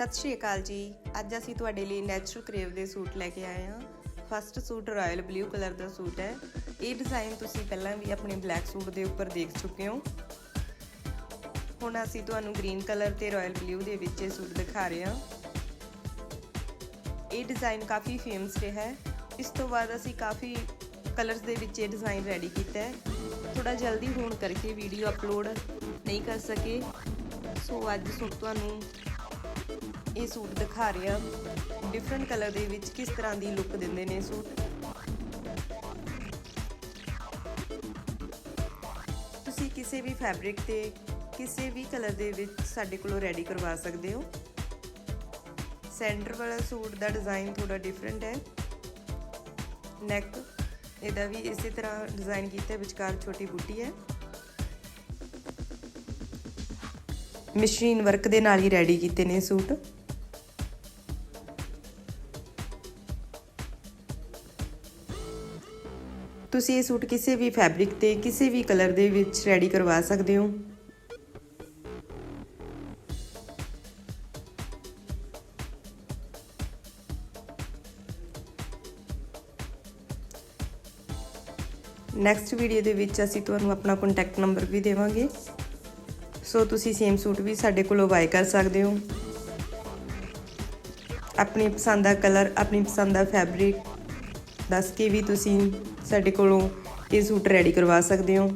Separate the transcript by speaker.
Speaker 1: ਸਤਿ ਸ਼੍ਰੀ ਅਕਾਲ ਜੀ। ਅੱਜ ਅਸੀਂ ਤੁਹਾਡੇ ਲਈ ਨੈਚੁਰਲ ਕਰੇਵ ਦੇ ਸੂਟ ਲੈ ਕੇ ਆਏ ਹਾਂ। First suit royal blue colour ਦਾ ਸੂਟ ਹੈ। ਇਹ ਡਿਜ਼ਾਈਨ ਤੁਸੀਂ ਪਹਿਲਾਂ ਵੀ ਆਪਣੇ ਬਲੈਕ ਸੂਟ ਦੇ ਉੱਪਰ ਦੇਖ ਚੁੱਕੇ ਹੋ। ਹੁਣ ਅਸੀਂ ਤੁਹਾਨੂੰ ਗ੍ਰੀਨ ਕਲਰ ਤੇ ਰਾਇਲ ਬਲੂ ਦੇ ਵਿੱਚ ਇਹ ਸੂਟ ਦਿਖਾ ਰਹੇ ਹਾਂ। ਇਹ ਡਿਜ਼ਾਈਨ ਕਾਫੀ ਫੇਮਸ ਰਿਹਾ ਹੈ। ਇਸ ਤੋਂ ਬਾਅਦ ਅਸੀਂ ਕਾਫੀ ਕਲਰਸ ਦੇ ਵਿੱਚ ਇਹ ਡਿਜ਼ਾਈਨ ਰੈਡੀ ਕੀਤਾ ਹੈ। ਥੋੜਾ ਜਲਦੀ ਹੋਣ ਕਰਕੇ ਵੀਡੀਓ ਅਪਲੋਡ ਨਹੀਂ ਕਰ ਸਕੇ। ਸੋ ਅੱਜ ਸੂਟ ਤੁਹਾਨੂੰ ਇਹ ਸੂਟ ਦਿਖਾ ਰਹੇ ਹਾਂ ਡਿਫਰੈਂਟ ਕਲਰ ਦੇ ਵਿੱਚ ਕਿਸ ਤਰ੍ਹਾਂ ਦੀ ਲੁੱਕ ਦਿੰਦੇ ਨੇ ਸੂਟ। ਤੁਸੀਂ ਕਿਸੇ ਵੀ ਫੈਬਰਿਕ ਤੇ ਕਿਸੇ ਵੀ ਕਲਰ ਦੇ ਵਿੱਚ ਸਾਡੇ ਕੋਲੋਂ ਰੈਡੀ ਕਰਵਾ ਸਕਦੇ ਹੋ। ਸੈਂਟਰ ਵਾਲਾ ਸੂਟ ਦਾ ਡਿਜ਼ਾਈਨ ਥੋੜਾ ਡਿਫਰੈਂਟ ਹੈ। ਨੈਕ ਇਹਦਾ ਵੀ ਇਸੇ ਤਰ੍ਹਾਂ ਡਿਜ਼ਾਈਨ ਕੀਤਾ ਵਿਚਕਾਰ ਛੋਟੀ ਬੂਟੀ ਹੈ। ਮਸ਼ੀਨ ਵਰਕ ਦੇ ਨਾਲ ਹੀ ਰੈਡੀ ਕੀਤੇ ਨੇ ਸੂਟ। ਤੁਸੀਂ ਇਹ ਸੂਟ ਕਿਸੇ ਵੀ ਫੈਬਰਿਕ ਤੇ, ਕਿਸੇ ਵੀ ਕਲਰ ਦੇ ਵਿੱਚ ਰੈਡੀ ਕਰਵਾ ਸਕਦੇ ਹੋ। ਨੈਕਸਟ ਵੀਡੀਓ ਦੇ ਵਿੱਚ ਅਸੀਂ ਤੁਹਾਨੂੰ ਆਪਣਾ ਕੰਟੈਕਟ ਨੰਬਰ ਵੀ ਦੇਵਾਂਗੇ। ਸੋ ਤੁਸੀਂ ਸੇਮ ਸੂਟ ਵੀ ਸਾਡੇ ਕੋਲੋਂ ਬਾਏ ਕਰ ਸਕਦੇ ਹੋ। ਆਪਣੀ ਪਸੰਦ ਦਾ ਕਲਰ ਆਪਣੀ ਪਸੰਦ ਦਾ ਫੈਬਰਿਕ ਦੱਸ ਕੇ ਵੀ ਤੁਸੀਂ ਸਾਡੇ ਕੋਲੋਂ ਇਹ ਸੂਟ ਰੈਡੀ ਕਰਵਾ ਸਕਦੇ ਹੋ।